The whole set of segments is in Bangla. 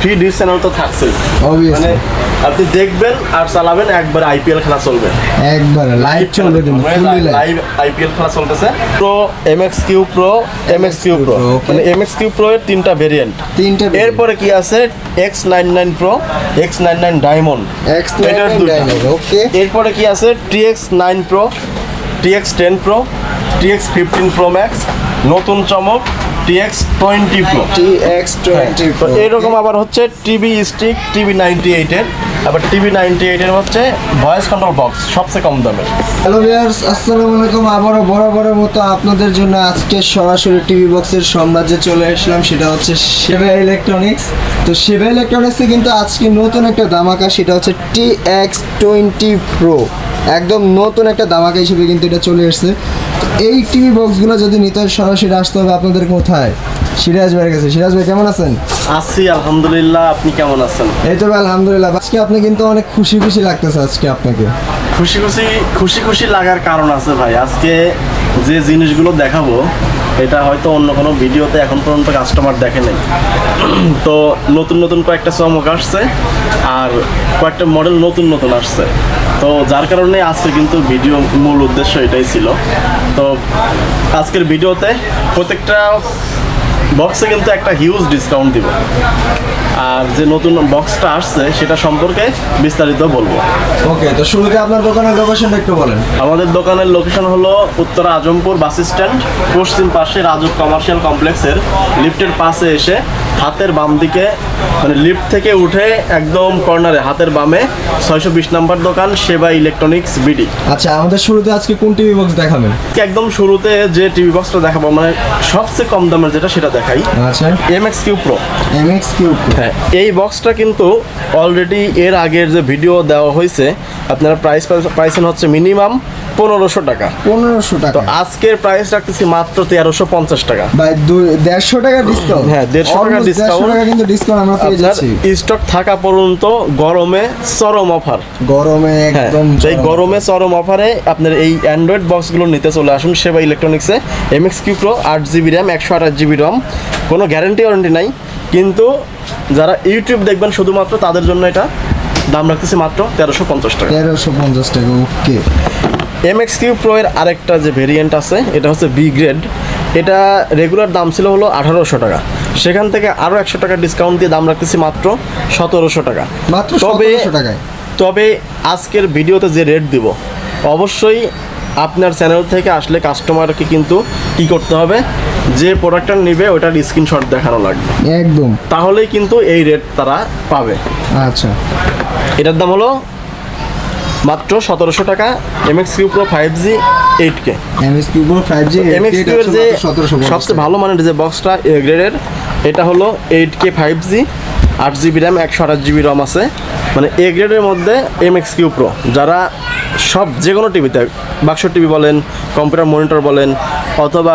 ফ্রি ডিশ চ্যানেল তো থাকছেই। মানে আপনি দেখবেন আর চালাবেন একবার আইপিএল খেলা চলবে। একবার লাইভ চলবে লাইভ লাইভ আইপিএল খেলা চলতেছে। Pro MX Q pro MX Q pro. মানে এমএক্স কিউ প্রো এর তিনটা ভেরিয়েন্ট তিনটা এরপরে কি আছে? X nine nine pro X nine nine diamond X. Okay এরপরে কি আছে? TX nine pro TX ten pro TX fifteen pro max নতুন চমক TX twenty pro T X twenty তো এরকম আবার হচ্ছে টিভি স্টিক টিভি নাইনটি এইটের। আবার টিভি নাইনটি এইটের হচ্ছে ভয়েস কন্ট্রোল বক্স সবচেয়ে কম দামের হ্যালো ভিউয়ার্স আসসালামু আলাইকুম। আবারও বরাবরের মতো আপনাদের জন্য আজকে সরাসরি টিভি বক্সের সাম্রাজ্যে চলে আসলাম সেটা হচ্ছে সেবা ইলেকট্রনিক্স তো সেবা ইলেকট্রনিক্সে কিন্তু আজকে নতুন একটা দামাকা সেটা হচ্ছে টি এক্স টোয়েন্টি প্রো। একদম নতুন একটা দামাকা হিসেবে কিন্তু এটা চলে এসেছে। এই টিভি বক্সগুলো যদি নিতে সরাসরি আসতে হবে আপনাদের কোথায়? সিরাজ ভাইয়ের কাছে। সিরাজ ভাই কেমন আছেন? আছি আলহামদুলিল্লাহ। আপনি কেমন আছেন? এই তো ভাই আলহামদুলিল্লাহ। আজকে আপনি কিন্তু অনেক খুশি খুশি লাগতেছে আজকে আপনাকে। খুশি খুশি খুশি খুশি লাগার কারণ আছে ভাই। আজকে যে জিনিসগুলো দেখাবো, এটা হয়তো অন্য কোনো ভিডিওতে এখন পর্যন্ত কাস্টমার দেখে নাই। তো নতুন নতুন কয়েকটা চমক আসছে, আর কয়েকটা মডেল নতুন নতুন আসছে। তো যার কারণে আজকে কিন্তু ভিডিও মূল উদ্দেশ্য এটাই ছিল। তো আজকের ভিডিওতে প্রত্যেকটা বক্সে কিন্তু একটা হিউজ ডিসকাউন্ট দিব। আর যে নতুন বক্সটা আসছে সেটা সম্পর্কে বিস্তারিত বলব। ওকে তো শুরুতে আপনার দোকানের লোকেশন একটু বলেন। আমাদের দোকানের লোকেশন হলো উত্তরা আজমপুর বাস স্ট্যান্ড পশ্চিম পাশে রাজু কমার্শিয়াল কমপ্লেক্সের লিফটের পাশে এসে হাতের বাম দিকে মানে লিফট থেকে উঠে একদম কর্নারে হাতের বামে ছয়শো বিশ নম্বর দোকান সেবা ইলেকট্রনিক্স বিডি। আচ্ছা আমাদের শুরুতে আজকে কোন টিভি বক্স দেখাবেন? একদম শুরুতে যে টিভি বক্সটা দেখাবো মানে সবচেয়ে কম দামের যেটা সেটা দেখাই। আচ্ছা। M X Q pro MX cube হ্যাঁ এই বক্সটা কিন্তু অলরেডি এর আগের যে ভিডিও দেওয়া হয়েছে আপনারা প্রাইস পাইছেন হচ্ছে মিনিমাম পনেরোশো টাকা। পনেরোশো তো টাকা আজকের প্রাইস রাখতেছি মাত্র তেরোশো পঞ্চাশ টাকা। ভাই দেড়শো টাকা ডিসকাউন্ট হ্যাঁ, 150 টাকা। টাকা কিন্তু ডিসকাউন্ট আমরা পেয়ে যাচ্ছি। স্টক থাকা পর্যন্ত গরমে চরম অফার গরমে হ্যাঁ একদম এই গরমে চরম অফারে আপনার এই অ্যান্ড্রয়েড বক্সগুলো নিতে চলে আসুন সেবা ইলেকট্রনিক্সে এম এক্স কিউ প্রো আট জিবি র্যাম একশো আঠাশ জিবি রম কোনো গ্যারেন্টি ওয়ারেন্টি নাই। কিন্তু যারা ইউটিউব দেখবেন শুধুমাত্র তাদের জন্য এটা। দাম রাখতেছি মাত্র তেরোশো পঞ্চাশ টাকা। তেরোশো পঞ্চাশ টাকা okay. M X Q pro এর আরেকটা যে ভেরিয়েন্ট আছে এটা হচ্ছে বি গ্রেড এটা রেগুলার দাম ছিল হলো আঠারোশো টাকা। সেখান থেকে আরও একশো টাকা ডিসকাউন্ট দিয়ে দাম রাখতেছি মাত্র সতেরোশো টাকা। মাত্র তবে তবে আজকের ভিডিওতে যে রেট দিব অবশ্যই আপনার চ্যানেল থেকে আসলে কাস্টমারকে কিন্তু কি করতে হবে? যে প্রোডাক্টটা নেবে ওটার স্ক্রিনশট দেখানো লাগবে। একদম। তাহলেই কিন্তু এই রেট তারা পাবে। আচ্ছা। এটার দাম হলো মাত্র সতেরোশো টাকা M X Q pro five G eight K MX cube five G M X Q এর যে সবচেয়ে ভালো মানের যে বক্সটা এ গ্রেডের এটা হলো এইট কে ফাইভ জি আট জিবি র্যাম একশো আঠাশ জিবি রম আছে। মানে এ গ্রেডের মধ্যে এম এক্স কিউ প্রো যারা সব যে কোনো টিভিতে বাক্স টিভি বলেন কম্পিউটার মনিটর বলেন অথবা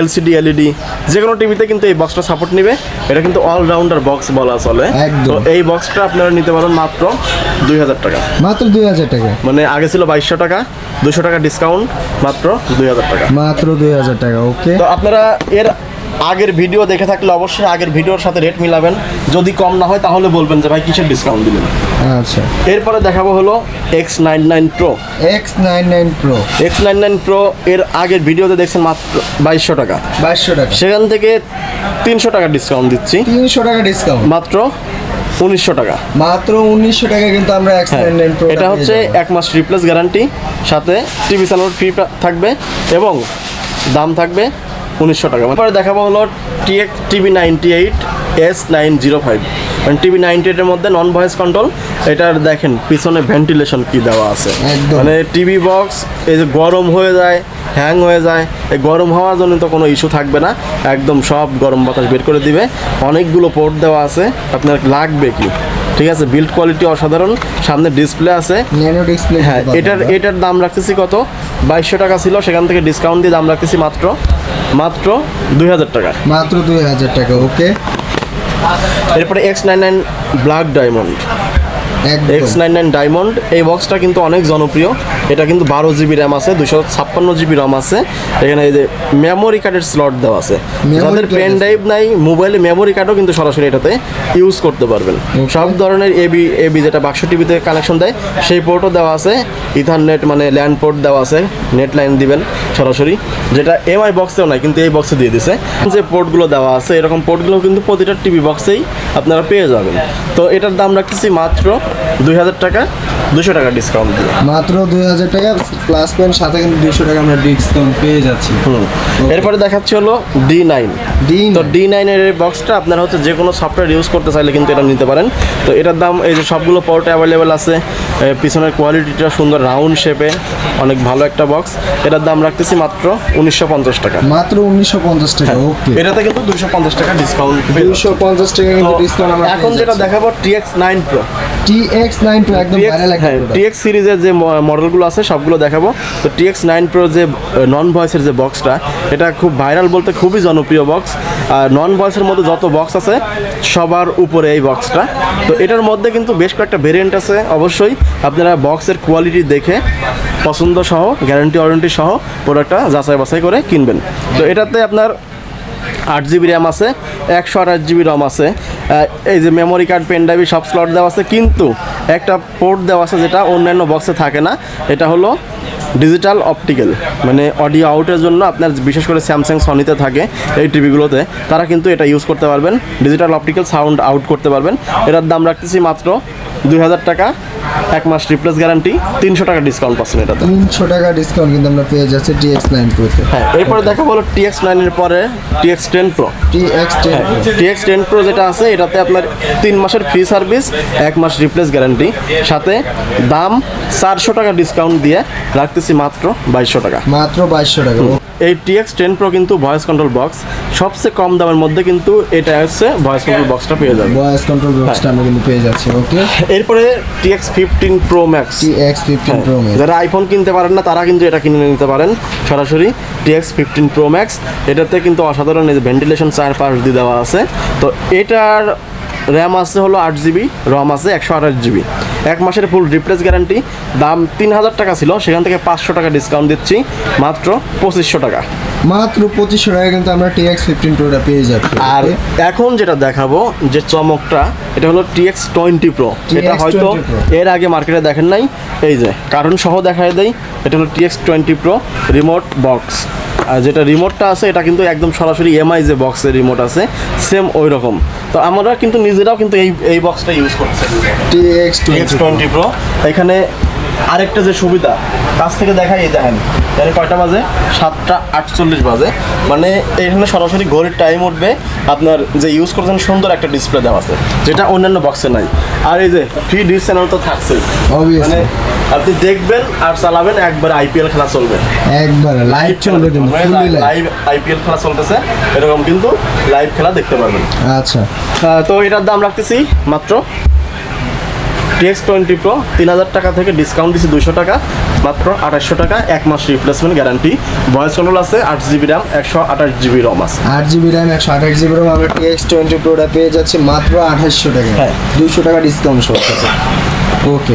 এলসিডি এলইডি যে কোনো টিভিতে কিন্তু এই বক্সটা সাপোর্ট নেবে। এটা কিন্তু অলরাউন্ডার বক্স বলা চলে। তো এই বক্সটা আপনারা নিতে পারেন মাত্র দুই হাজার টাকা। মাত্র দুই হাজার টাকা? মানে আগে ছিল বাইশশো টাকা দুশো টাকা ডিসকাউন্ট মাত্র দুই হাজার টাকা। মাত্র দুই হাজার টাকা ওকে। তো আপনারা এর আগের ভিডিও দেখে থাকলে অবশ্যই আগের ভিডিওর সাথে রেট মিলাবেন। যদি কম না হয় তাহলে বলবেন যে ভাই কিসের ডিসকাউন্ট দিলেন? আচ্ছা। এরপরে দেখাবো হলো X nine nine pro X nine nine pro X nine nine pro এর আগের ভিডিওতে দেখছেন মাত্র বাইশশো টাকা। বাইশশো টাকা। সেখান থেকে তিনশো টাকা ডিসকাউন্ট দিচ্ছি। তিনশো টাকা ডিসকাউন্ট মাত্র উনিশশো টাকা। মাত্র উনিশশো টাকা কিন্তু আমরা হ্যাঁ, নাইন নাইন প্রো এটা হচ্ছে এক মাস রিপ্লেস গ্যারান্টি সাথে টিভি চালানোর ফ্রি থাকবে এবং দাম থাকবে উনিশশো টাকা। পরে দেখাবো হলো TX TV ninety eight S nine zero five মানে টিভি নাইনটি এইটের মধ্যে নন ভয়েস কন্ট্রোল এটার দেখেন পিছনে ভেন্টিলেশন কি দেওয়া আছে। মানে টিভি বক্স এই যে গরম হয়ে যায় হ্যাং হয়ে যায় এই গরম হওয়ার জন্য তো কোনো ইস্যু থাকবে না। একদম সব গরম বাতাস বের করে দিবে। অনেকগুলো পোর্ট দেওয়া আছে আপনার লাগবে কি? ঠিক আছে বিল্ড কোয়ালিটি অসাধারণ। সামনে ডিসপ্লে আছে। ন্যানো ডিসপ্লে হ্যাঁ এটার এটার দাম রাখতেছি কত? বাইশশো টাকা ছিল সেখান থেকে ডিসকাউন্ট দিয়ে দাম রাখতেছি মাত্র। মাত্র দুই হাজার টাকা। মাত্র দুই হাজার টাকা ওকে। এরপরে X nine nine black diamond X nine nine diamond এই বক্সটা কিন্তু অনেক জনপ্রিয়। এটা কিন্তু বারো জিবি র্যাম আছে দুশো ছাপ্পান্ন জিবি র্যাম আছে। এখানে এই যে মেমোরি কার্ডের স্লট দেওয়া আছে। যাদের পেন ড্রাইভ নাই মোবাইলে মেমোরি কার্ডও কিন্তু সরাসরি এটাতে ইউজ করতে পারবেন। সব ধরনের এবি এবি যেটা বাক্স টিভিতে কানেকশন দেয় সেই পোর্টও দেওয়া আছে। ইথারনেট মানে ল্যান্ড পোর্ট দেওয়া আছে নেট লাইন দিবেন। সরাসরি যেটা এমআই বক্সেও নাই কিন্তু এই বক্সে দিয়ে দিছে। যে পোর্টগুলো দেওয়া আছে এরকম পোর্টগুলো কিন্তু প্রতিটা টিভি বক্সেই আপনারা পেয়ে যাবেন। তো এটার দাম রাখতেছি মাত্র দুই হাজার টাকা দুশো টাকা ডিসকাউন্ট দিয়ে। মাত্র দুই হাজার টাকা প্লাস পয়েন্ট সাথে কিন্তু দুশো টাকা আমরা ডিসকাউন্ট পেয়ে যাচ্ছি। হুম। এরপরে দেখাচ্ছি হলো ডি নাইন ডি তো ডি নাইনের এই বক্সটা আপনারা হচ্ছে যে কোনো সফটওয়্যার ইউজ করতে চাইলে কিন্তু এটা নিতে পারেন। তো এটার দাম এই যে সবগুলো পোর্ট অ্যাভেলেবেল আছে পিছনের কোয়ালিটিটা সুন্দর রাউন্ড শেপে অনেক ভালো একটা বক্স এটার দাম রাখতেছি মাত্র উনিশশো পঞ্চাশ টাকা। মাত্র উনিশশো পঞ্চাশ টাকা ওকে এটাতে কিন্তু দুশো পঞ্চাশ টাকা ডিসকাউন্ট দুশো পঞ্চাশ টাকা কিন্তু ডিসকাউন্ট আমরা এখন যেটা দেখাবো TX nine pro T X nine two একদম ভাইরাল একটা হ্যাঁ টিএক্স সিরিজের যে মডেলগুলো আছে সবগুলো দেখাবো। তো টিএক্স নাইন প্রো যে নন ভয়েসের যে বক্সটা এটা খুব ভাইরাল বলতে খুবই জনপ্রিয় বক্স আর নন ভয়েসের মধ্যে যত বক্স আছে সবার উপরে এই বক্সটা তো এটার মধ্যে কিন্তু বেশ কয়েকটা ভেরিয়েন্ট আছে অবশ্যই। আপনারা বক্সের কোয়ালিটি দেখে পছন্দ সহ গ্যারান্টি ওয়ারেন্টি সহ প্রোডাক্টটা যাচাই বাছাই করে কিনবেন। তো এটাতে আপনার আট জিবি র্যাম আছে, একশো আঠাশ জিবি রম আছে। এই যে মেমোরি কার্ড পেন ড্রাইভ সব স্লট দেওয়া আছে, কিন্তু একটা পোর্ট দেওয়া আছে যেটা অন্যান্য বক্সে থাকে না। এটা হলো ডিজিটাল অপটিক্যাল মানে অডিও আউটের জন্য আপনার বিশেষ করে স্যামসাং সনিতে থাকে এই টিভিগুলোতে তারা কিন্তু এটা ইউজ করতে পারবেন। ডিজিটাল অপটিক্যাল সাউন্ড আউট করতে পারবেন। এটার দাম রাখতেছি মাত্র দুই হাজার টাকা এক মাস রিপ্লেস গ্যারান্টি তিনশো টাকা ডিসকাউন্ট পাচ্ছেন এটাতে। তিনশো টাকা ডিসকাউন্ট কিন্তু আমরা পেয়ে যাচ্ছি টি এক্স নাইন প্রোতে হ্যাঁ এরপরে দেখা বলো টিএক্স নাইনের পরে TX ten pro T X ten TX ten pro যেটা আছে এটাতে আপনার তিন মাসের ফ্রি সার্ভিস এক মাস রিপ্লেস গ্যারান্টি সাথে দাম চারশো টাকা ডিসকাউন্ট দিয়ে রাখতেছি মাত্র বাইশশো টাকা। মাত্র বাইশশো টাকা। এই টিএক্স টেন প্রো কিন্তু ভয়েস কন্ট্রোল বক্স সবচেয়ে কম দামের মধ্যে কিন্তু এটা হচ্ছে ভয়েস কন্ট্রোল বক্সটা পেয়ে যাবে ভয়েস কন্ট্রোল বক্সটা আমরা কিন্তু পেয়ে যাচ্ছি ওকে এরপরে TX fifteen pro max T X fifteen pro যারা আইফোন কিনতে পারেন না তারা কিন্তু এটা কিনে নিতে পারেন সরাসরি টিএক্স ফিফটিন প্রো ম্যাক্স এটাতে কিন্তু অসাধারণ এই যে ভেন্টিলেশন চার পাশ দিয়ে দেওয়া আছে। তো এটার র্যাম আছে হলো আট জিবি রম আছে একশো আঠাশ জিবি এক মাসের ফুল রিপ্লেস গ্যারান্টি দাম তিন হাজার টাকা ছিল সেখান থেকে পাঁচশো টাকা ডিসকাউন্ট দিচ্ছি মাত্র পঁচিশশো টাকা। মাত্র পঁচিশশো টাকা কিন্তু আমরা টি এক্স ফিফটিন প্রোটা পেয়ে যাচ্ছি। আর এখন যেটা দেখাবো যে চমকটা এটা হলো টিএক্স টোয়েন্টি প্রো এটা হয়তো এর আগে মার্কেটে দেখেন নাই। এই যে কারণ সহ দেখায় দেয় এটা হলো TX twenty pro remote box যেটা রিমোটটা আছে এটা কিন্তু একদম সরাসরি এমআই যে বক্সের রিমোট আছে সেম ওই রকম তো আমরা কিন্তু নিজেরাও কিন্তু এই এই বক্সটা ইউজ করছি। টি এক্স টোয়েন্টি প্রো এখানে আরেকটা যে সুবিধা কাছ থেকে দেখাই এই দেখেন এখানে কয়টা বাজে? সাতটা আটচল্লিশ বাজে। মানে এখানে সরাসরি ঘড়ির টাইম উঠবে। আপনার যে ইউজ করছেন সুন্দর একটা ডিসপ্লে দেওয়া আছে। যেটা অন্যান্য বক্সে নাই। আর এই যে ফ্রি ডিস চ্যানেল তো Obviously. মানে আপনি দেখবেন আর চালাবেন একবার আইপিএল খেলা চলবে। একবার লাইভ চলবে কিন্তু লাইভ লাইভ আইপিএল খেলা চলতেছে। এরকম কিন্তু লাইভ খেলা দেখতে পারবেন। আচ্ছা। তো এটার দাম রাখতেছি মাত্র টিএক্স টোয়েন্টি প্রো তিন হাজার টাকা থেকে ডিসকাউন্ট দিচ্ছি দুশো টাকা মাত্র আঠাশশো টাকা এক মাস রিপ্লেসমেন্ট গ্যারান্টি ভয়েস কন্ট্রোল আছে আট জিবি র্যাম একশো আঠাশ জিবি রম আছে। আট জিবি র্যাম একশো আঠাশ জিবি র্যাম আমরা টি এক্স টোয়েন্টি প্রোটা পেয়ে যাচ্ছি মাত্র আঠাশশো টাকা। হ্যাঁ। দুশো টাকা ডিসকাউন্ট সহ ওকে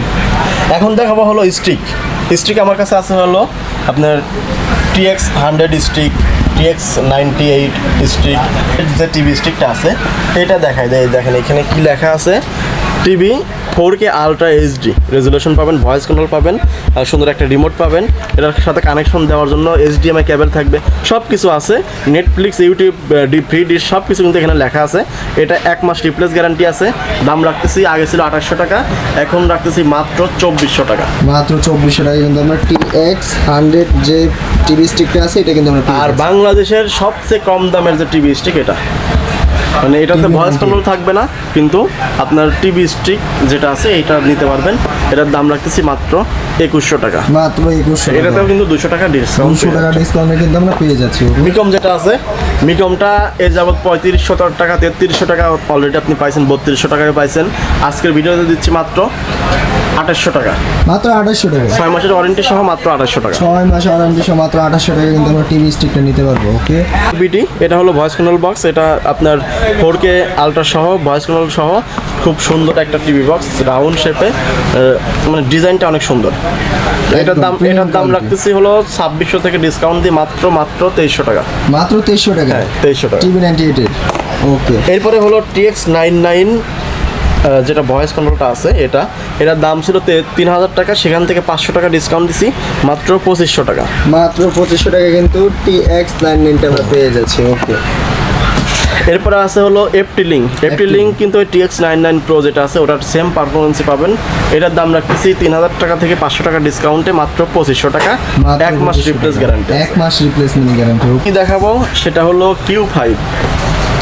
এখন দেখাবো হলো স্টিক স্টিক আমার কাছে আছে হলো আপনার TX hundred stick TX ninety eight stick যে টিভি স্টিকটা আছে এটা দেখায় দেয় দেখেন এখানে কি লেখা আছে? TV four K ultra HD. Resolution পাবেন ভয়েস কন্ট্রোল পাবেন আর সুন্দর একটা রিমোট পাবেন। এটার সাথে কানেকশন দেওয়ার জন্য এইচডিএমআই কেবল থাকবে। সব কিছু আছে। Netflix YouTube D free dish সব কিছু কিন্তু এখানে লেখা আছে। এটা এক মাস রিপ্লেস গ্যারান্টি আছে। দাম রাখতেছি আগে ছিল আঠাশশো টাকা এখন রাখতেছি মাত্র চব্বিশশো টাকা। মাত্র চব্বিশশো টাকা কিন্তু আমরা টি এক্স হান্ড্রেড যে টিভি স্টিকটা আছে এটা কিন্তু আমরা আর বাংলাদেশের সবচেয়ে কম দামের যে টিভি স্টিক এটা। মানে এটাতে ভয়েস কন্ট্রোল থাকবে না কিন্তু আপনার টিভি স্টিক যেটা আছে এটা নিতে পারবেন। এটার দাম রাখতেছি মাত্র একুশশো টাকা। মাত্র একুশশো এটাতেও কিন্তু দুশো টাকা ডিসকাউন্ট দুশো টাকা ডিসকাউন্টে কিন্তু আমরা পেয়ে যাচ্ছি। বিকম যেটা আছে মিকমটা এ যাবৎ পঁয়ত্রিশশো টাকা তেত্রিশশো টাকা অলরেডি আপনি পাইছেন বত্রিশশো টাকায় পাইছেন। আজকের ভিডিওতে দিচ্ছি মাত্র আঠাশশো টাকা। মাত্র আঠাশশো টাকা। ছয় মাসের ওয়ারেন্টি সহ মাত্র আঠাশশো টাকা। ছয় মাস ওয়ারেন্টি সহ মাত্র আঠাশশো টাকা কিন্তু আমরা টিভি স্টিকটা নিতে পারব ওকে বিটি এটা হলো ভয়েস কন্ট্রোল বক্স এটা আপনার ফোর কে আলট্রা সহ ভয়েস কন্ট্রোল সহ খুব সুন্দর একটা টিভি বক্স রাউন্ড শেপে মানে ডিজাইনটা অনেক সুন্দর। এটার দাম এটার দাম রাখতেছি হলো ছাব্বিশশো থেকে ডিসকাউন্ট দিয়ে মাত্র মাত্র তেইশশো টাকা। মাত্র তেইশশো টাকা। হ্যাঁ তেইশশো টাকা। টিভি নাইনটি এইটের ওকে। এরপরে হলো টিএক্স নাইন নাইন যেটা ভয়েস কন্ট্রোলটা আছে এটা। এটার দাম ছিল তিন হাজার টাকা সেখান থেকে পাঁচশো টাকা ডিসকাউন্ট দিছি মাত্র পঁচিশশো টাকা। মাত্র পঁচিশশো টাকা কিন্তু টি এক্স নাইন নাইনটা আমরা পেয়ে যাচ্ছি ওকে। এরপরে আছে হলো এফটি লিঙ্ক এফটি লিঙ্ক কিন্তু ওই টিএক্স নাইন নাইন প্রো যেটা আছে ওটার সেম পারফরমেন্সে পাবেন। এটার দাম রাখতেছি তিন হাজার টাকা থেকে পাঁচশো টাকা ডিসকাউন্টে মাত্র পঁচিশশো টাকা। এক মাস 2500 রিপ্লেস গ্যারান্টি এক মাস রিপ্লেসমেন্ট গ্যারান্টি কি দেখাবো? সেটা হলো কিউ ফাইভ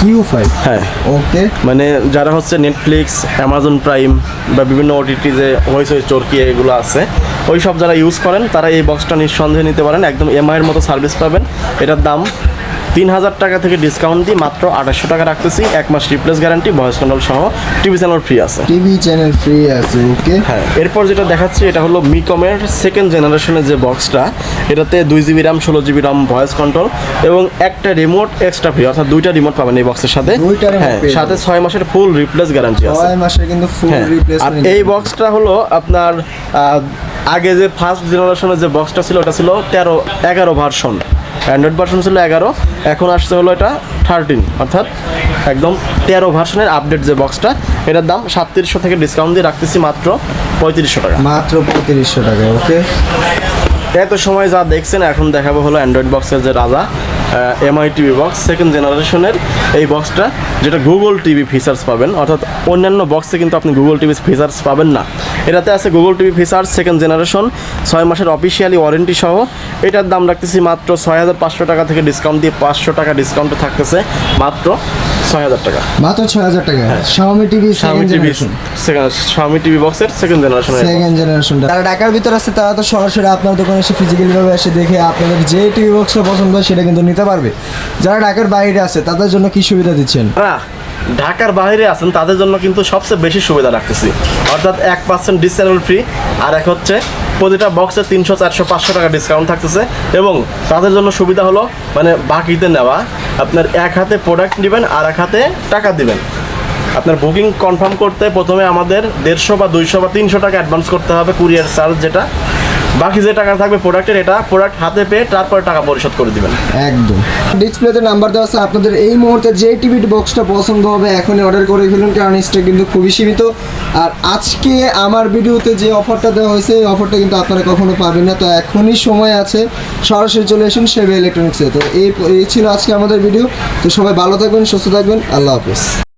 কিউ ফাইভ হ্যাঁ। ওকে মানে যারা হচ্ছে নেটফ্লিক্স অ্যামাজন প্রাইম বা বিভিন্ন ওটিটি যে হয়েস হয়েস চরকি এগুলো আছে ওই সব যারা ইউজ করেন তারা এই বক্সটা নিঃসন্দেহে নিতে পারেন। একদম এমআইয়ের মতো সার্ভিস পাবেন। এটার দাম তিন হাজার টাকা থেকে ডিসকাউন্ট দিয়ে মাত্র আঠাশশো টাকা রাখতেছি। এক মাস রিপ্লেস গ্যারান্টি ভয়েস কন্ট্রোল সহ। টিভি চ্যানেল ফ্রি আছে। টিভি চ্যানেল ফ্রি আছে ওকে হ্যাঁ এরপর যেটা দেখাচ্ছি এটা হলো মিকমের সেকেন্ড জেনারেশনের যে বক্সটা এটাতে দুই জিবি র্যাম ষোলো জিবি র্যাম ভয়েস কন্ট্রোল এবং একটা রিমোট এক্সট্রা ফ্রি অর্থাৎ দুইটা রিমোট পাবেন এই বক্সের সাথে। হ্যাঁ সাথে ছয় মাসের ফুল রিপ্লেস গ্যারান্টি আছে। ছয় মাসে কিন্তু ফুল হ্যাঁ আর এই বক্সটা হলো আপনার আগে যে ফার্স্ট জেনারেশনের যে বক্সটা ছিল ওটা ছিল তেরো এগারো ভার্সন অ্যান্ড্রয়েড ভার্সন ছিল এগারো এখন আসছে হলো এটা থার্টিন অর্থাৎ একদম তেরো ভার্সনের আপডেট যে বক্সটা এটার দাম সাতত্রিশশো থেকে ডিসকাউন্ট দিয়ে রাখতেছি মাত্র পঁয়ত্রিশশো টাকা। মাত্র পঁয়ত্রিশশো টাকা ওকে এত সময় যা দেখছেন এখন দেখাবো হলো অ্যান্ড্রয়েড বক্সের যে রাজা এমআই টিভি বক্স সেকেন্ড জেনারেশনের এই বক্সটা যেটা গুগল টিভি ফিচার্স পাবেন। অর্থাৎ অন্যান্য বক্সে কিন্তু আপনি গুগল টিভি ফিচার্স পাবেন না। এটাতে আছে Google TV features second generation ছয় মাসের অফিসিয়ালি ওয়ারেন্টি সহ। এটার দাম রাখতেছি মাত্র ছয় হাজার পাঁচশো টাকা থেকে ডিসকাউন্ট দিয়ে পাঁচশো টাকা ডিসকাউন্টে থাকতেছে মাত্র ছয় হাজার টাকা। মাত্র ছয় হাজার টাকা। শাওমি টিভি স্বামী সেকেন্ড টিভি জেনারেশন স্বামী টিভি বক্সের সেকেন্ড জেনারেশনের সেকেন্ড জেনারেশনটা যারা ঢাকার ভিতর আছে তারা তো সরাসরি আপনার দোকানে এসে ফিজিক্যালি ভাবে এসে দেখে আপনাদের যে টিভি বক্সটা পছন্দ হয় সেটা কিন্তু নিতে পারবে। যারা ঢাকার বাইরে আছে তাদের জন্য কি সুবিধা দিচ্ছেন? ঢাকার বাইরে আছেন, তাদের জন্য কিন্তু সবচেয়ে বেশি সুবিধা রাখতেছি। অর্থাৎ এক পার্সেন্ট ডিসকাউন্ট ফ্রি আর এক হচ্ছে প্রতিটা বক্সে তিনশো, চারশো, পাঁচশো টাকা ডিসকাউন্ট থাকতেছে। এবং তাদের জন্য সুবিধা হলো মানে বাকিতে নেওয়া, আপনার এক হাতে প্রোডাক্ট নেবেন, আর এক হাতে টাকা দিবেন। আপনার বুকিং কনফার্ম করতে প্রথমে আমাদের দেড়শো বা দুইশো বা তিনশো টাকা অ্যাডভান্স করতে হবে কুরিয়ার চার্জ যেটা। বাকি যে টাকা থাকবে প্রোডাক্টের এটা প্রোডাক্ট হাতে পেয়ে তারপরে টাকা পরিশোধ করে দিবেন। একদম। ডিসপ্লেতে নাম্বার দেওয়া আছে, আপনাদের এই মুহূর্তে যে টিভি বক্সটা পছন্দ হবে, এখনই অর্ডার করে ফেলুন, কারণ স্টক কিন্তু খুবই সীমিত। আর আজকে আমার ভিডিওতে যে অফারটা দেওয়া হয়েছে, এই অফারটা কিন্তু আপনারা কখনো পাবেন না। তো এখনই সময় আছে, সরাসরি চলে আসুন সেবে ইলেকট্রনিক্সে তো এই ছিল আজকে আমাদের ভিডিও তো সবাই ভালো থাকবেন, সুস্থ থাকবেন। আল্লাহ হাফেজ।